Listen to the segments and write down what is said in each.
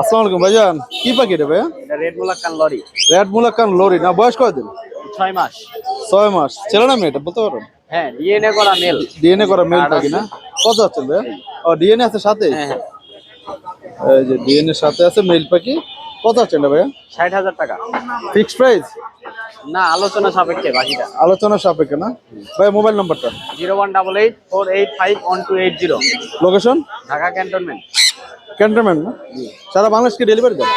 আসসালামু আলাইকুম ভাইজান কি পাখি রে ভাইয়া? এটা red Moluccan lory red Moluccan lory না বয়স কয়দিন? ছয় মাস। ছয় মাস। ছেলে না মেয়েটা বলতে পারো হ্যাঁ ডিএনএ করা মেল ডিএনএ করা মেল পাখি না? কত আছে ভাইয়া? ও ডিএনএ আছে সাথে? হ্যাঁ হ্যাঁ। এই যে ডিএনএ সাথে আছে মেল পাখি কত আছে না ভাইয়া? ষাট হাজার টাকা। ফিক্সড প্রাইস না আলোচনা সাপেক্ষে বাকিটা। আলোচনা সাপেক্ষে না? ভাই মোবাইল নাম্বারটা zero one double eight four eight five one two eight zero. Location Dhaka cantonment. Cantonment না? সারা বাংলাদেশ কি ডেলিভারি দেন?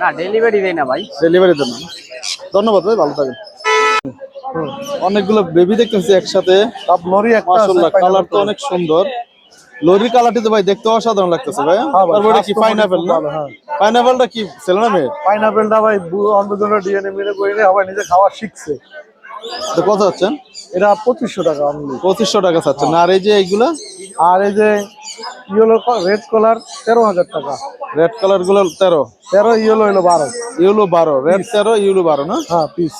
না ডেলিভারি দেয় না ভাই। ডেলিভারি দেন না? ধন্যবাদ ভাই ভালো থাকেন। অনেকগুলো বেবি দেখতেছি একসাথে। সব লরি একটা কালার তো অনেক সুন্দর। লরির কালারটি তো ভাই দেখতে অসাধারণ লাগতেছে ভাই। হ্যাঁ তারপরে এটা কি পাইনাপেল না? হ্যাঁ। পাইনাপেলটা কি ছেলে না মেয়ে? পাইনাপেলটা ভাই অন্ধজনের ডিএনএ মেরে করে আবার নিজে খাওয়া শিখছে। তো কত হচ্ছে এটা পঁচিশশো টাকা অনলি পঁচিশশো টাকা চাচ্ছেন আর এই যে এইগুলা? আর এই যে ইয়েলো রেড কালার তেরো হাজার টাকা। রেড কালারগুলো তেরো। তেরো ইয়েলো হলো বারো। ইউলো বারো। রেড তেরো ইউলো বারো না? হ্যাঁ পিস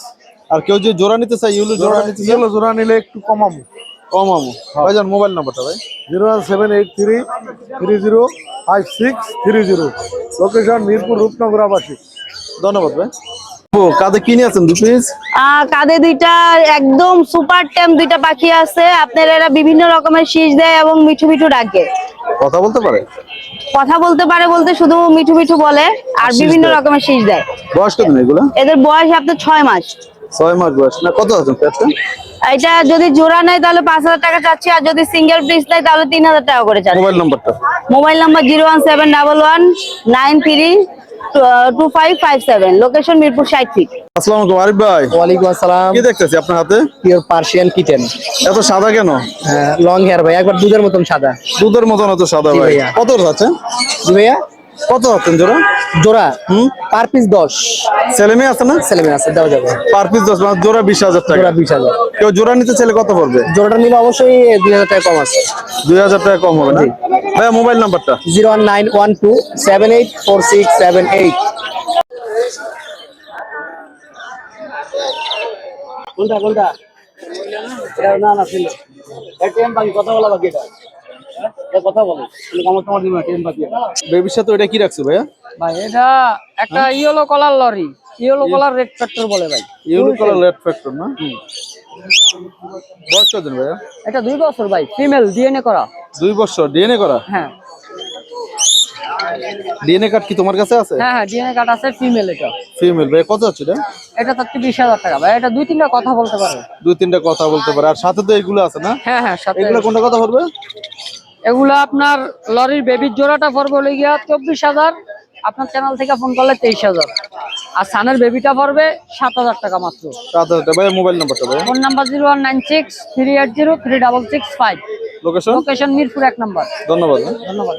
আর কেউ যদি জোড়া নিতে চায় ইউলো জোড়া নিতে ইয়েলো জোড়া নিলে একটু কমাবো। কম আমু ভাইজান মোবাইল নাম্বারটা ভাই। Zero one seven eight three three zero five six three zero. Location Mirpur Rupnagar আবাসিক। ধন্যবাদ ভাই। ও কাঁধে কিনে আছেন? দু পিস? আহ, কাঁধে দুইটা একদম সুপার টেম দুইটা পাখি আছে। আপনার এরা বিভিন্ন রকমের শীষ দেয় এবং মিঠু মিঠু ডাকে। কথা বলতে পারে? কথা বলতে পারে বলতে শুধু মিঠু মিঠু বলে আর বিভিন্ন রকমের শীষ দেয়। বয়স কত এগুলো? এদের বয়স আপনার ছয় মাস। ছয় মাস বয়স। না কত আছেন প্যাটটা এটা যদি জোড়া নেয় তাহলে পাঁচ হাজার টাকা চাচ্ছি আর যদি সিঙ্গেল পিস নেয় তাহলে তিন হাজার টাকা করে চাচ্ছি। মোবাইল নাম্বারটা? Mobile number zero one seven double one nine three two five five seven location Mirpur ষাট ফিট আসসালামু আলাইকুম আরিফ ভাই। ওয়ালাইকুম আসসালাম। কি দেখতেছি আপনার হাতে? Pure Persian kitten. এত সাদা কেন? লং হেয়ার ভাই একবার দুধের মতন সাদা। দুধের মতন এত সাদা ভাই। ভাইয়া। কত আছে জি ভাইয়া। কত আছেন জোড়া? জোড়া হুম? পার পিস দশ। ছেলে মেয়ে আছে না? ছেলে মেয়ে আছে দেওয়া যাবে। পার পিস দশ মানে জোড়া বিশ হাজার টাকা। জোড়া বিশ হাজার। কেউ জোড়া নিতে চাইলে কত পড়বে? জোড়াটা নিলে অবশ্যই দুই হাজার টাকা কম আছে। দুই হাজার টাকা কম হবে না? ভাইয়া মোবাইল নাম্বারটা? Zero one nine one two seven eight four six seven eight. কোনটা কোনটা? না না ছিল। টেন বাকি কথা বলা কথা বলো। আমার তোমার এটা। বেবির সাথে ওইটা কি রাখছো ভাইয়া? ভাই এটা একটা yellow collar lory. Yellow collar red factor বলে ভাই। ইউরো কালার লেট ফ্যাক্টর না? বয়স কত দিন ভাইয়া? এটা দুই বছর ভাই ফিমেল ডিএনএ করা। দুই বছর ডিএনএ করা? হ্যাঁ। ডিএনএ কার্ড কি তোমার কাছে আছে? হ্যাঁ হ্যাঁ ডিএনএ কার্ড আছে ফিমেল এটা। ফিমেল ভাই কত হচ্ছে এটা? এটা তো বিশ হাজার টাকা ভাই এটা দুই তিনটা কথা বলতে পারে। দুই তিনটা কথা বলতে পারে। আর সাথে তো এগুলো আছে না? হ্যাঁ হ্যাঁ সাথে। এগুলো কোনটা কথা পড়বে এগুলো আপনার লরির বেবির জোড়াটা পড়বে হলে গিয়া চব্বিশ হাজার। আপনার চ্যানেল থেকে ফোন করলে তেইশ হাজার। আর সানের বেবিটা পড়বে সাত হাজার টাকা মাত্র। সাত হাজার টাকা। মোবাইল নাম্বারটা ভাই phone number zero one nine six three eight zero three double six five location location Mirpur এক নাম্বার ধন্যবাদ ধন্যবাদ।